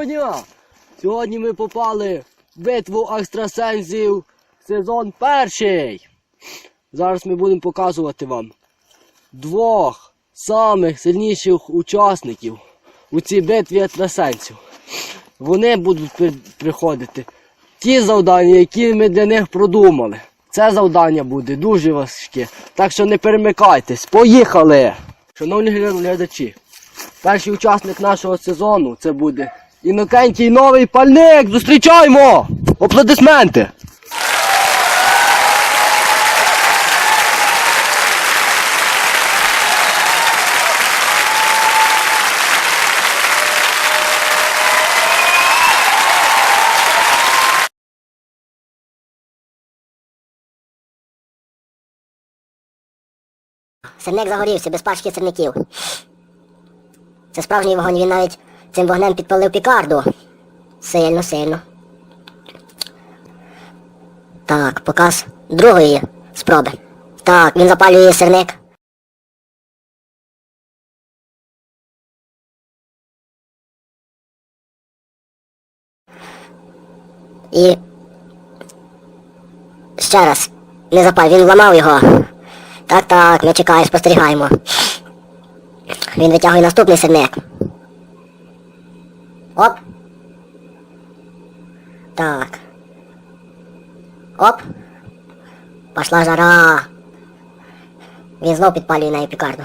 Доброго дня! Сьогодні ми попали в битву екстрасенсів сезон перший. Зараз ми будемо показувати вам двох самих сильніших учасників у цій битві екстрасенсів. Вони будуть при- приходити ті завдання, які ми для них продумали. Це завдання буде дуже важке. Так що не перемикайтесь. Поїхали! Шановні глядачі, Перший учасник нашого сезону це буде Інокентій новий пальник. Зустрічаємо! Аплодисменти! Сирник загорівся без пачки сирників. Це справжній вогонь, він навіть цим вогнем підпалив пікарду. Сильно, сильно. Так, показ другої спроби. Так, він запалює сирник. І ще раз. Не запаль, він вламав його. Так, так, ми чекаємо, спостерігаємо. Він витягує наступний сирник. Оп. Так. Оп. Пошла жара. Він знов підпалює нею пікарду.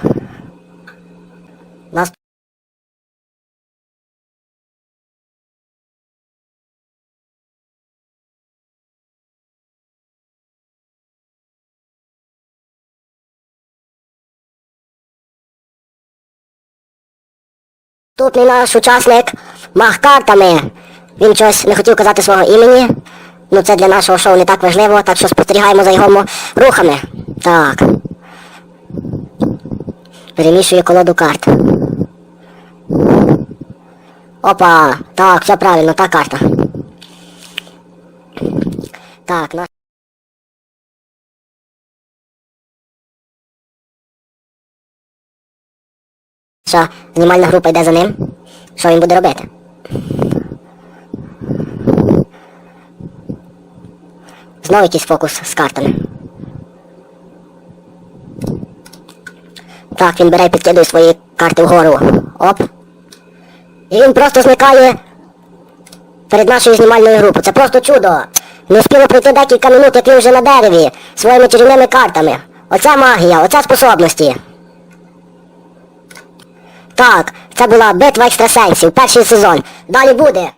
Наступний наш учасник мах картами. Він щось не хотів казати свого імені. Ну це для нашого шоу не так важливо, так що спостерігаємо за його рухами. Так. Перемішує колоду карт. Опа! Так, все правильно, та карта. Так, наш. Наша знімальна група йде за ним. Що він буде робити? Знову якийсь фокус з картами. Так, він бере і підкидує свої карти вгору. Оп. І він просто зникає перед нашою знімальною групою. Це просто чудо. Не встигло пройти декілька минут, як він вже на дереві своїми чарівними картами. Оце магія, оце способності. Так, це була битва екстрасенсів, перший сезон. Далі буде.